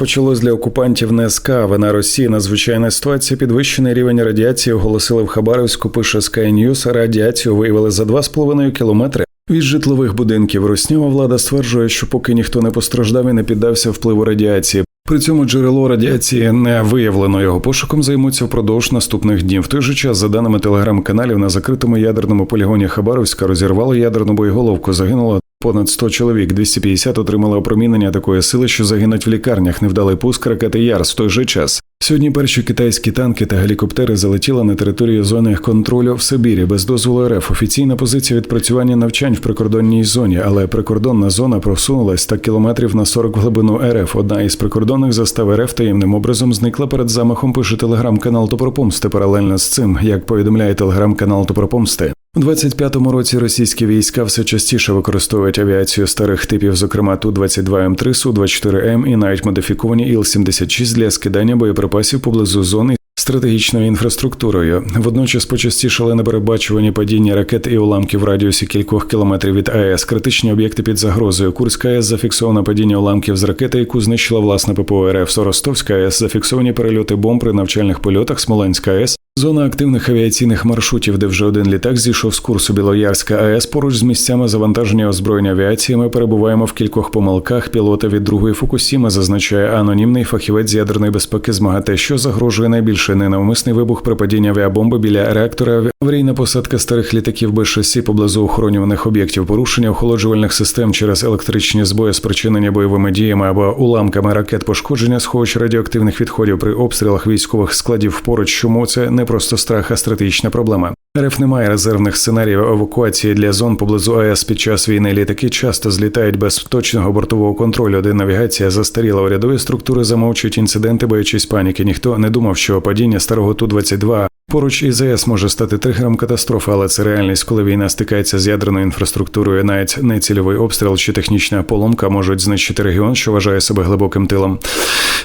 почалось для окупантів не з кави на Росії. Надзвичайна ситуація. Підвищений рівень радіації оголосили в Хабаровську. Пише Sky News. Радіацію виявили за 2,5 кілометри. Від житлових будинків Роснява влада стверджує, що поки ніхто не постраждав і не піддався впливу радіації. При цьому джерело радіації не виявлено. Його пошуком займуться впродовж наступних днів. В той же час, за даними телеграм-каналів, на закритому ядерному полігоні Хабаровська розірвали ядерну боєголовку. Загинуло понад 100 чоловік. 250 отримали опромінення такої сили, що загинуть в лікарнях. Невдалий пуск ракети Ярс в той же час. Сьогодні перші китайські танки та гелікоптери залетіли на територію зони контролю в Сибірі без дозволу РФ. Офіційна позиція відпрацювання навчань в прикордонній зоні, але прикордонна зона просунулась так кілометрів на 40 в глибину РФ. Одна із прикордонних застав РФ таємним образом зникла перед замахом. Пише телеграм-канал Топропомсти. Паралельно з цим, як повідомляє телеграм-канал Топропомсти. У 25-му році російські війська все частіше використовують авіацію старих типів, зокрема ту 22 м 3 су 24 м і навіть модифіковані Іл-76 для скидання боєприпасів поблизу зони стратегічною інфраструктурою. Водночас почастішали неперебачувані падіння ракет і уламків в радіусі кількох кілометрів від АЕС. Критичні об'єкти під загрозою. Курська АЕС зафіксовано падіння уламків з ракети, яку знищила власне ППО РФ. Соростовська АЕС зафіксовані перельоти бомб при навчальних польотах. Смоленська АЕС Зона активних авіаційних маршрутів, де вже один літак зійшов з курсу Білоярська АЕС поруч з місцями завантаження озброєння авіації. Ми перебуваємо в кількох помилках. Пілота від другої Фукусіми зазначає анонімний фахівець з ядерної безпеки змагате, що загрожує найбільше ненавмисний вибух при падінні авіабомби біля реактора. Аварійна посадка старих літаків без шасі поблизу охоронюваних об'єктів, порушення охолоджувальних систем через електричні збої, спричинення бойовими діями або уламками ракет, пошкодження сховищ радіоактивних відходів при обстрілах військових складів поруч. Чому це не просто страх, а стратегічна проблема. РФ немає резервних сценаріїв евакуації для зон поблизу АЕС під час війни. Літаки часто злітають без точного бортового контролю, де навігація застаріла урядові структури замовчують інциденти, боячись паніки. Ніхто не думав, що падіння старого ту 22 Поруч із АЕС може стати тригером катастрофи, але це реальність, коли війна стикається з ядерною інфраструктурою. Навіть нецільовий обстріл чи технічна поломка можуть знищити регіон, що вважає себе глибоким тилом.